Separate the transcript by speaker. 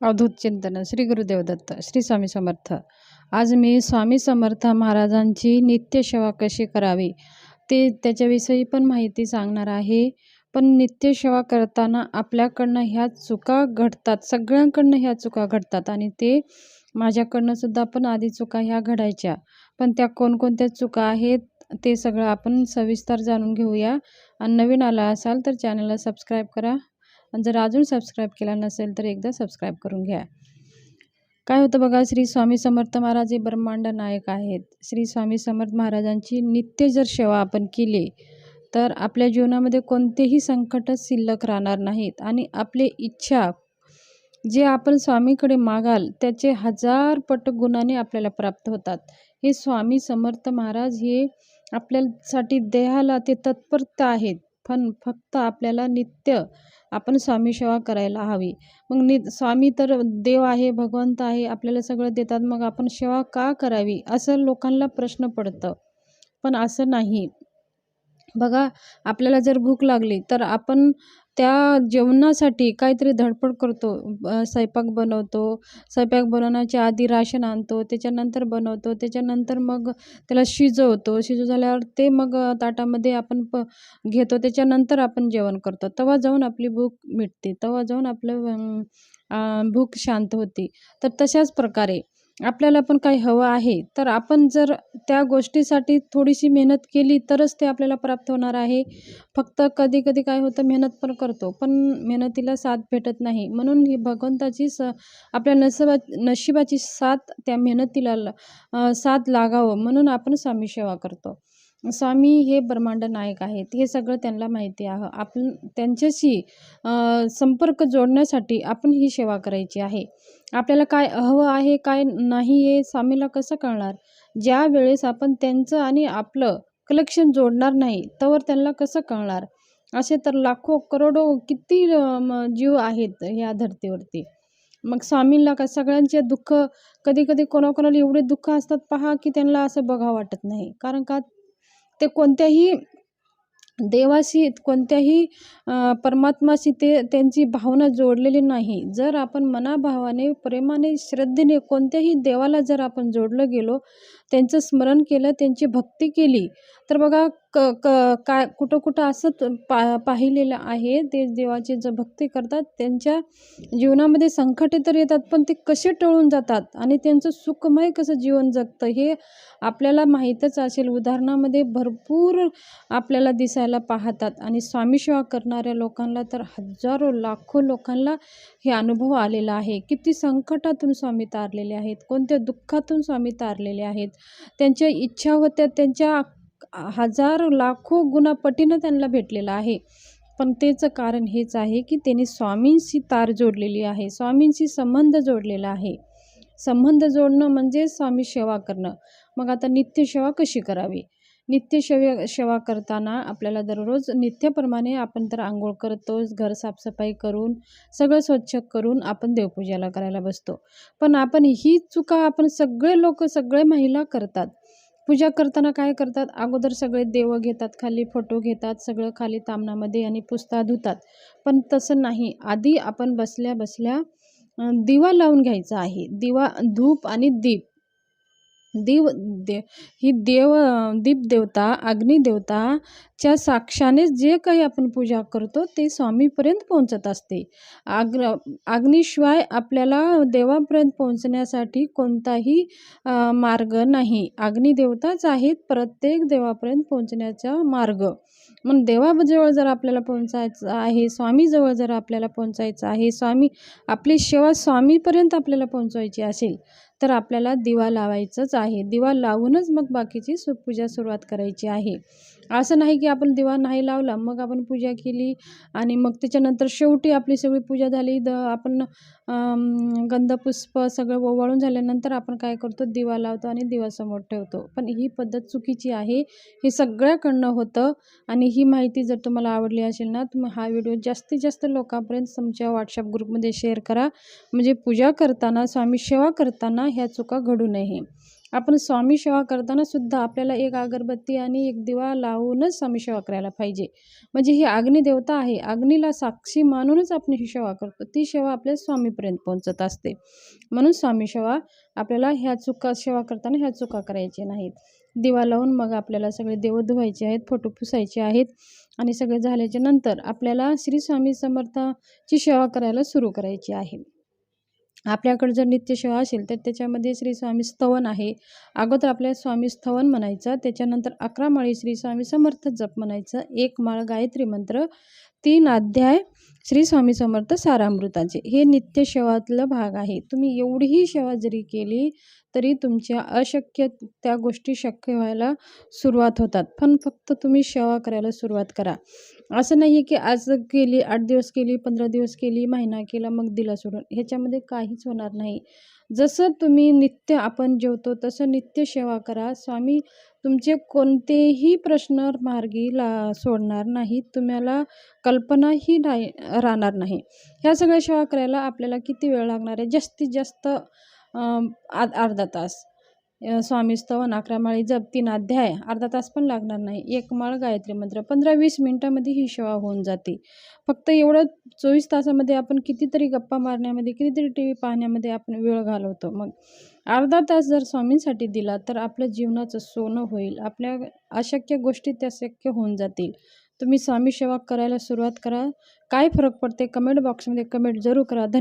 Speaker 1: अवधूत चिंतन श्री गुरुदेव दत्त श्री स्वामी समर्थ. आज मी स्वामी समर्थ महाराजांची नित्यसेवा कशी करावी ते त्याच्याविषयी पण माहिती सांगणार आहे. पण नित्यसेवा करताना आपल्याकडनं ह्या चुका घडतात सगळ्यांकडनं ह्या चुका घडतात आणि ते माझ्याकडनं सुद्धा पण आधी चुका ह्या घडायच्या. पण त्या कोणकोणत्या चुका आहेत ते सगळं आपण सविस्तर जाणून घेऊया. आणि नवीन आला असाल तर चॅनलला सबस्क्राईब करा. आणि जर अजून सबस्क्राईब केला नसेल तर एकदा सबस्क्राईब करून घ्या. काय होतं बघा श्री स्वामी समर्थ महाराज हे ब्रह्मांड नायक आहेत. श्री स्वामी समर्थ महाराजांची नित्य जर सेवा आपण केली तर आपल्या जीवनामध्ये कोणतेही संकट शिल्लक राहणार नाहीत. आणि आपले इच्छा जे आपण स्वामीकडे मागाल त्याचे हजार पट गुणाने आपल्याला प्राप्त होतात. हे स्वामी समर्थ महाराज हे आपल्यासाठी देहाला ते तत्परता आहेत. पण फक्त आपल्याला नित्य आपण स्वामी सेवा करायला हवी. मग नि स्वामी तर देव आहे भगवंत आहे आपल्याला सगळं देतात. मग आपण सेवा का करावी? असं लोकांना प्रश्न पडतं. पण असं नाही. बघा आपल्याला जर भूक लागली तर आपण त्या जेवणासाठी काहीतरी धडपड करतो. स्वयंपाक बनवतो. स्वयंपाक बनवण्याच्या आधी राशन आणतो. त्याच्यानंतर बनवतो. त्याच्यानंतर मग त्याला शिजवतो. शिजव झाल्यावर ते मग ताटामध्ये आपण प घेतो. त्याच्यानंतर आपण जेवण करतो. तेव्हा जाऊन आपली भूक मिटते. तेव्हा जाऊन आपलं भूक शांत होते. तर तशाच प्रकारे आपल्याला पण काही हवं आहे तर आपण जर त्या गोष्टीसाठी थोडीशी मेहनत केली तरच ते आपल्याला प्राप्त होणार आहे. फक्त कधी कधी काय होतं मेहनत पण करतो पण मेहनतीला साथ भेटत नाही. म्हणून ही भगवंताची स आपल्या नसबा नशिबाची साथ त्या मेहनतीला साथ लागावं. म्हणून आपण स्वामी सेवा करतो. स्वामी हे ब्रह्मांड नायक आहेत हे सगळं त्यांना माहिती आहे. आपण त्यांच्याशी संपर्क जोडण्यासाठी आपण ही सेवा करायची आहे. आपल्याला काय हवं आहे काय नाही हे स्वामीला कसं कळणार? ज्या वेळेस आपण त्यांचं आणि आपलं कलेक्शन जोडणार नाही तर त्यांना कसं कळणार? असे तर लाखो करोडो किती जीव आहेत ह्या धर्तीवरती. मग स्वामींना का सगळ्यांचे दुःख कधी कधी कोणाकोणाला एवढे दुःख असतात पहा की त्यांना असं बघा वाटत नाही. कारण का? ते कोणत्याही देवाशी कोणत्याही परमात्माशी ते त्यांची भावना जोडलेली नाही. जर आपण मनाभावाने प्रेमाने श्रद्धेने कोणत्याही देवाला जर आपण जोडलं गेलो त्यांचं स्मरण केलं त्यांची भक्ती केली तर बघा क क काय कुठं कुठं असं पा पाहिलेलं आहे. ते देवाचे जे भक्ती करतात त्यांच्या जीवनामध्ये संकटे तर येतात पण ते कसे टळून जातात? आणि त्यांचं सुखमय कसं जीवन जगतं हे आपल्याला माहीतच असेल. उदाहरणामध्ये भरपूर आपल्याला दिसायला पाहतात. आणि स्वामीसेवा करणाऱ्या लोकांना तर हजारो लाखो लोकांना हे अनुभव आलेला आहे. किती संकटातून स्वामी तारलेले आहेत कोणत्या दुःखातून स्वामी तारलेले आहेत? त्यांच्या इच्छा होत्या त्यांच्या हजार लाखो गुणापटीनं त्यांना भेटलेलं आहे. पण त्याचं कारण हेच आहे की त्यांनी स्वामींशी तार जोडलेली आहे स्वामींशी संबंध जोडलेला आहे. संबंध जोडणं म्हणजे स्वामी सेवा करणं. मग आता नित्यसेवा कशी करावी? नित्यसेवे सेवा करताना आपल्याला दररोज नित्यप्रमाणे आपण तर आंघोळ करतोच घर साफसफाई करून सगळं स्वच्छ करून आपण देवपूजाला करायला बसतो. पण आपण ही चुका आपण सगळे लोक सगळे महिला करतात. पूजा करताना काय करतात? अगोदर सगळे देव घेतात खाली फोटो घेतात सगळं खाली तामणामध्ये आणि पुस्ता धुतात. पण तसं नाही. आधी आपण बसल्या बसल्या दिवा लावून घ्यायचा आहे. दिवा धूप आणि दीप. देव दे ही देव दीपदेवता अग्निदेवताच्या साक्षानेच जे काही आपण पूजा करतो ते स्वामीपर्यंत पोहोचत असते. आग्र अग्निशिवाय आपल्याला देवापर्यंत पोहोचण्यासाठी कोणताही मार्ग नाही. अग्निदेवताच आहेत प्रत्येक देवापर्यंत पोहोचण्याचा मार्ग. मग देवाजवळ जर आपल्याला पोहोचायचं आहे स्वामीजवळ जर आपल्याला पोहोचायचं आहे स्वामी आपली सेवा स्वामीपर्यंत आपल्याला पोहोचवायची असेल तर आपल्याला दिवा लावायचंच आहे. दिवा लावूनच मग बाकीची सुपूजा सुरुवात करायची आहे. असं नाही की आपण दिवा नाही लावला मग आपण पूजा केली आणि मग त्याच्यानंतर शेवटी आपली सगळी पूजा झाली. द आपण गंधपुष्प सगळं ओवाळून झाल्यानंतर आपण काय करतो? दिवा लावतो आणि दिवासमोर ठेवतो. पण ही पद्धत चुकीची आहे. हे सगळ्याकडनं होतं आणि ही माहिती जर तुम्हाला आवडली असेल ना तुम्ही हा व्हिडिओ जास्तीत जास्त लोकांपर्यंत तुमच्या व्हॉट्सअप ग्रुपमध्ये शेअर करा. म्हणजे पूजा करताना स्वामी सेवा करताना ह्या चुका घडू नये. आपण स्वामी सेवा करताना सुद्धा आपल्याला एक अगरबत्ती आणि एक दिवा लावूनच स्वामी सेवा करायला पाहिजे. म्हणजे ही अग्निदेवता आहे. अग्नीला साक्षी मानूनच आपण ही सेवा करतो. ती सेवा आपल्या स्वामीपर्यंत पोहोचत असते. म्हणून स्वामी सेवा आपल्याला ह्या चुका सेवा करताना ह्या चुका करायच्या नाहीत. दिवा लावून मग आपल्याला सगळे देव धुवायचे आहेत फोटो पुसायचे आहेत आणि सगळे झाल्याच्यानंतर आपल्याला श्री स्वामी समर्थाची सेवा करायला सुरू करायची आहे. आपल्याकडे जर नित्यसेवा असेल तर त्याच्यामध्ये श्री स्वामी स्तवन आहे. अगोदर आपल्याला स्वामी स्तवन म्हणायचं त्याच्यानंतर अकरा माळी श्री स्वामी समर्थ जप म्हणायचं एक माळ गायत्री मंत्र तीन अध्याय श्री स्वामी समर्थ सारामृताचे. हे नित्यसेवातलं भाग आहे. तुम्ही एवढीही सेवा जरी केली तरी तुमच्या अशक्य त्या गोष्टी शक्य व्हायला सुरुवात होतात. पण फक्त तुम्ही सेवा करायला सुरुवात करा. असं नाही आहे की आज केली आठ दिवस केली पंधरा दिवस केली महिना केला मग दिला सोडून. ह्याच्यामध्ये काहीच होणार नाही. जसं तुम्ही नित्य आपण जेवतो तसं नित्य सेवा करा. स्वामी तुमचे कोणतेही प्रश्न मार्गी ला सोडणार नाहीत तुम्हाला कल्पनाही नाही राहणार नाही. ह्या सगळ्या सेवा करायला आपल्याला किती वेळ लागणार आहे? जास्तीत जास्त आ अर्धा तास. स्वामी स्तवन अकरा माळी जप तीन अध्याय अर्धा तास पण लागणार नाही. एक माळ गायत्री मंत्र पंधरा वीस मिनटामध्ये ही सेवा होऊन जाते. फक्त एवढं चोवीस तासामध्ये आपण कितीतरी गप्पा मारण्यामध्ये कितीतरी टी व्ही पाहण्यामध्ये आपण वेळ घालवतो. मग अर्धा तास जर स्वामींसाठी दिला तर आपलं जीवनाचं सोनं होईल. आपल्या अशक्य गोष्टी त्या शक्य होऊन जातील. तुम्ही स्वामी सेवा करायला सुरुवात करा. काय फरक पडते? कमेंट बॉक्समध्ये कमेंट जरूर करा. धन्य